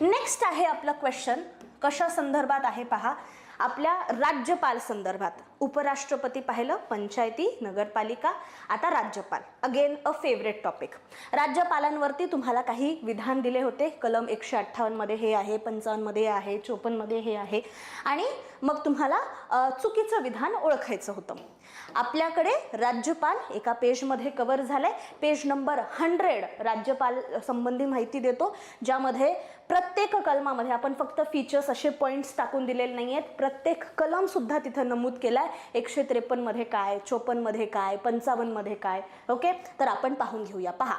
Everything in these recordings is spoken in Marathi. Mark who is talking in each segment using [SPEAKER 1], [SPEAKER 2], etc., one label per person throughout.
[SPEAKER 1] नेक्स्ट आहे आपलं क्वेश्चन कशा संदर्भात आहे पहा? आपल्या राज्यपाल संदर्भात. उपराष्ट्रपती पाहिलं पंचायती नगरपालिका आता राज्यपाल. अगेन अ फेवरेट टॉपिक राज्यपालांवरती तुम्हाला काही विधान दिले होते? कलम एकशे अठ्ठावन्नमध्ये हे आहे पंचावन्नमध्ये आहे चोपन्नमध्ये हे आहे. आणि मग तुम्हाला चुकीचं विधान ओळखायचं होतं. आपल्याकडे राज्यपाल एका पेजमध्ये कव्हर झालंय. पेज नंबर हंड्रेड राज्यपाल संबंधी माहिती देतो ज्यामध्ये प्रत्येक कलमामध्ये आपण फक्त फीचर्स असे पॉईंट्स टाकून दिलेले नाही आहेत प्रत्येक कलम सुद्धा तिथं नमूद केलाय. एकशे त्रेपन्नमध्ये काय चोपन्नमध्ये काय पंचावन्नमध्ये काय ओके? तर आपण पाहून घेऊया. पहा.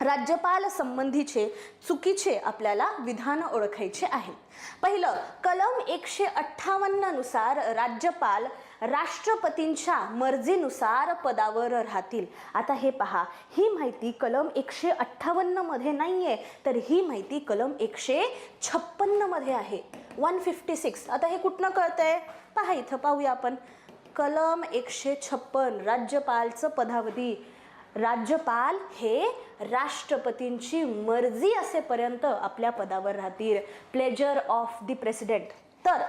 [SPEAKER 1] राज्यपाल संबंधीचे चुकीचे आपल्याला विधान ओळखायचे आहे. पहिलं कलम एकशे अठ्ठावन्ननुसार राज्यपाल राष्ट्रपतींच्या मर्जीनुसार पदावर राहतील. आता हे पहा. ही माहिती कलम एकशे अठ्ठावन्नमध्ये नाही आहे तर ही माहिती कलम एकशे छप्पन्नमध्ये आहे. वन फिफ्टी सिक्स आता हे कुठनं कळतं आहे पहा इथं पाहूया आपण कलम एकशे छप्पन राज्यपालचं पदावधी राज्यपाल हे राष्ट्रपतींची मर्जी असेपर्यंत आपल्या पदावर राहतील प्लेजर ऑफ दी प्रेसिडेंट तर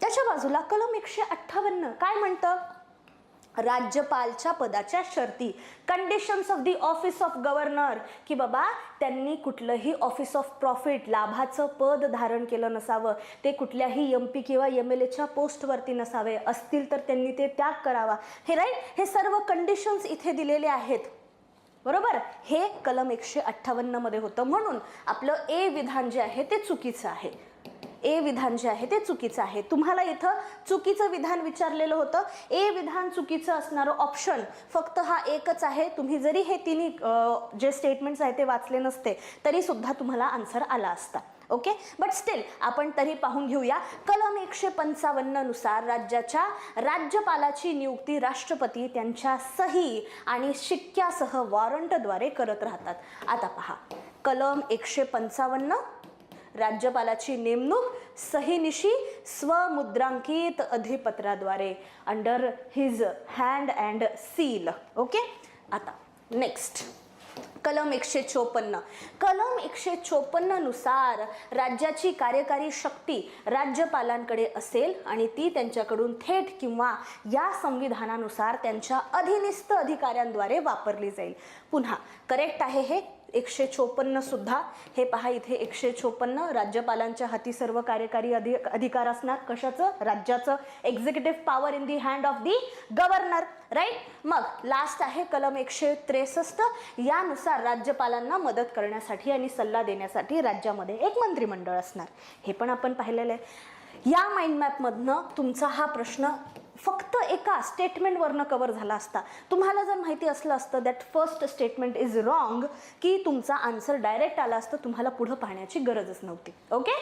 [SPEAKER 1] त्याच्या बाजूला कलम एकशे अठ्ठावन्न काय म्हणतं राज्यपालच्या पदाच्या शर्ती. Conditions of the office of governor की बाबा त्यांनी कुठलंही ऑफिस ऑफ प्रॉफिट लाभाचं पद धारण केलं नसावं. ते कुठल्याही एम पी किंवा एम एल एच्या पोस्टवरती नसावे. असतील तर त्यांनी ते त्याग करावा. हे राईट हे सर्व कंडिशन्स इथे दिलेले आहेत. बरोबर? हे कलम एकशे अठ्ठावन्नमध्ये होतं. म्हणून आपलं ए विधान जे आहे ते चुकीचं आहे. ए विधान जे आहे ते चुकीचं आहे. तुम्हाला इथं चुकीचं विधान विचारलेलं होतं. ए विधान चुकीचं असणारं ऑप्शन फक्त हा एकच आहे. तुम्ही जरी हे तिन्ही जे स्टेटमेंट्स आहे ते वाचले नसते तरी सुद्धा तुम्हाला आन्सर आला असता. ओके बट स्टील आपण तरी पाहून घेऊया. कलम एकशे पंचावन्ननुसार राज्याच्या राज्यपालाची नियुक्ती राष्ट्रपती त्यांच्या सही आणि शिक्क्यासह वॉरंटद्वारे करत राहतात. आता पहा. कलम एकशे पंचावन्न राज्यपालाची नेमणूक सहीनिशी स्वमुद्रांकित अधिपत्राद्वारे under his hand and seal okay आता नेक्स्ट कलम एकशे चोपन्न. कलम एकशे चोपन्ननुसार राज्याची कार्यकारी शक्ती राज्यपालांकडे असेल आणि ती त्यांच्याकडून थेट किंवा या संविधानानुसार त्यांच्या अधिनिस्त अधिकाऱ्यांद्वारे वापरली जाईल. पुन्हा करेक्ट आहे हे? एकशे चोपन्न सुद्धा. हे पहा इथे एकशे चोपन्न राज्यपालांच्या हाती सर्व कार्यकारी अधि अधिकार असणार. कशाचं? राज्याचं. Executive power in the hand of the governor right मग लास्ट आहे कलम एकशे त्रेसष्ट. यानुसार राज्यपालांना मदत करण्यासाठी आणि सल्ला देण्यासाठी राज्यामध्ये एक मंत्रिमंडळ असणार. हे पण आपण पाहिलेलं आहे. या माइंड मॅपमधनं तुमचा हा प्रश्न फक्त एका स्टेटमेंटवरनं कव्हर झाला असता. तुम्हाला जर माहिती असलं असतं that first statement is wrong की तुमचा आन्सर डायरेक्ट आला असतं तुम्हाला पुढं पाहण्याची गरजच नव्हती. ओके